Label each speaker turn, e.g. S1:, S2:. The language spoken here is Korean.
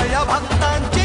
S1: 달려봤단